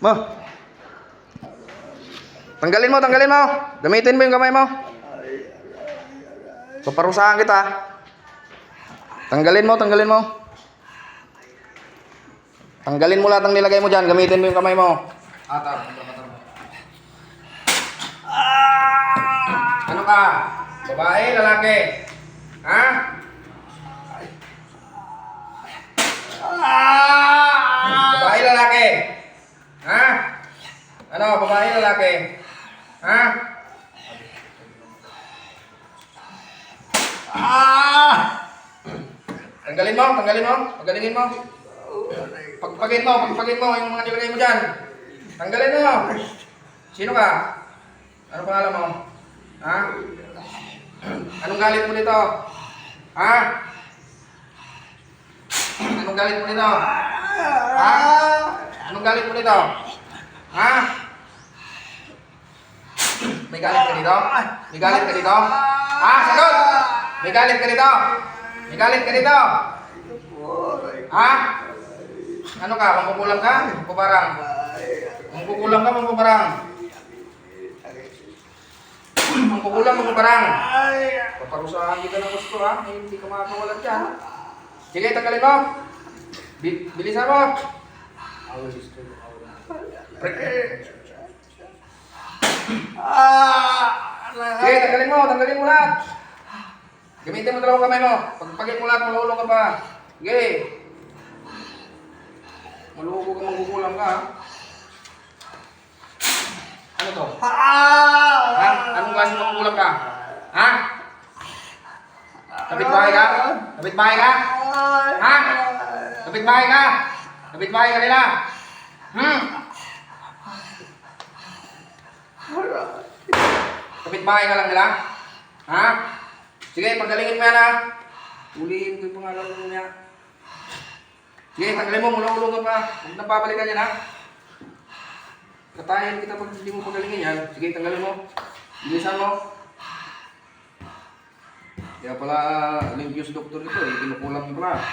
Mo. Tanggalin mo, tanggalin mo. Gamitin mo yung kamay mo. Paparusahan kita. Tanggalin mo, tanggalin mo. Tanggalin mo lahat ng nilagay mo dyan. Gamitin mo yung kamay mo. Atar. Ano ka? Babae, lalaki? Ha? Ano, babae, lalaki? Ha? Tanggalin mo, tanggalin mo, tanggalin mo. Pagpagin mo, pagpagin mo yung mga nilagay mo dyan. Tanggalin mo. Sino ka? Ano pangalan mo? Ha? Anong galit mo dito? Ha? Anong galit mo dito? Ha? Anong galit mo dito? Ha? May galit ka dito? May galit ka dito? Ha? Sagot! May galit ka dito? May galit ka dito? Ha? Ano ka? Mangkukulang ka? Mangkubarang? Mangkukulang ka? Mangkubarang? Mangkukulang? Mangkubarang? Paparusahan kita ng gusto ha? Eh, Hindi ka makakawalan dyan. Sige, tanggalin mo. Bi- bilisan mo. Sige, tanggalin mo. Tanggalin mo lahat. Gamitin mo dalawang kamay mo. Pagpagin mo lahat, malulong ka pa. Sige. Malugo ka, magugulang ka. Ano to? Ha? Anong klase magugulang ka? Ha? Kapit-bahay ka? Kapit-bahay ka? Ha? Kapit-bahay ka? Kapit-bahay ka nila? Hmm? Kapit-bahay ka lang nila? Ha? Sige, paggalingin mo yan ha. Ulihin ko yung pangalan mo niya. Sige, tanggalin mo, mula-ulo ka pa. Huwag nang babalikan yan ha. Katayin kita pag hindi mo pagalingin yan. Sige, tanggalin mo. Bilisan mo. Kaya pala, Olympius doktor ito eh. Kinukulang mo pala.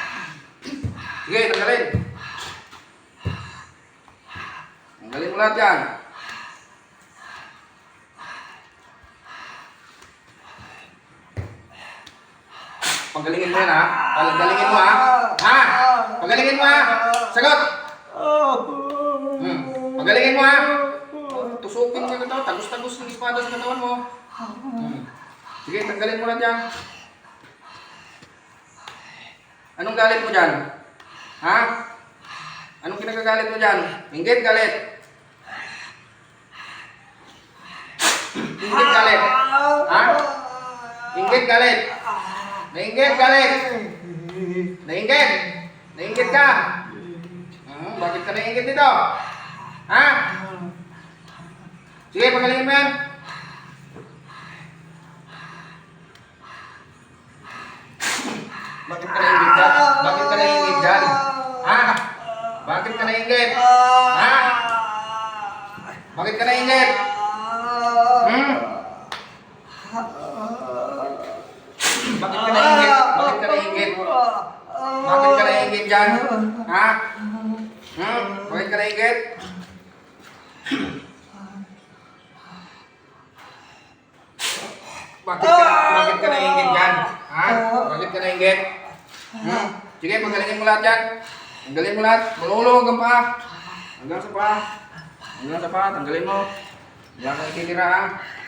Sige, tanggalin. Tanggalin mo lahat yan. Panggalingin mo yan ha. Panggalingin mo ha. Ha? Panggalingin mo ha. Sagot. Hmm. Panggalingin mo ha. Tusukin ka ito. Tagus-tagus ng espada sa katawan mo. Hmm. Sige, tanggalin mo lang dyan. Anong galit mo dyan? Ha? Anong kinagagalit mo dyan? Inggit galit. Inggit galit. Ha? Inggit galit. Nainggit galit. Nainggit. Nainggit ka. Hmm, bakit ka nainggit dito? Ha? Sige, pagalingin mo yan. Bakit ka nainggit dyan? Bakit ka nainggit dyan? Ha? Bakit ka nainggit? Ha? Bakit ka nainggit? Hmm? Bakit ka nainggit? Bakit ka nainggit? Bakit ka nainggit dyan? Ha? Hmm? Bakit ka? Bakit ka, bakit ka nainggit dyan? Ha? Bakit ka nainggit? Hmm? Sige, pagalingin mo lahat dyan. Tanggalin mo lahat. Malulog hanggang pa. Hanggang sa pa. Hanggang sa pa. Tanggalin mo. Diyan ka ikikira ha.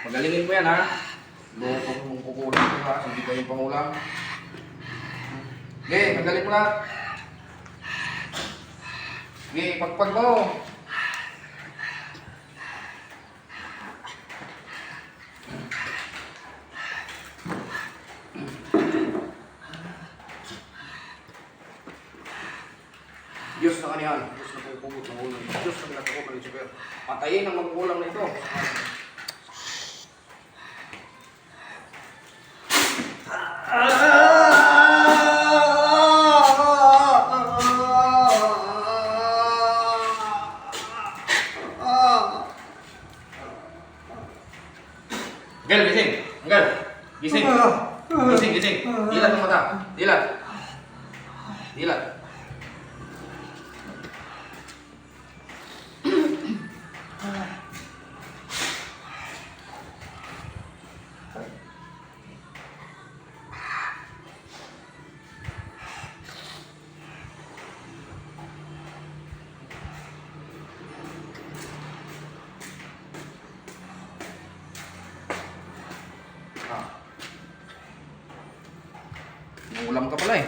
Pagalingin mo yan ha. Loko mong kukulang ko ha. Hindi kayo pangulang. Sige, tanggalin mo lahat. Sige, pagpag mo. Diyos na kanihan. Diyos na pupugot ng ulo. Diyos na pinagkakot ng Lucifer. Patayin ang magkulang na ito. Gal, gising. Gal, gising. Gising, gising. Dilat ang mata. Dilat. Dilat. Alam ka pala eh.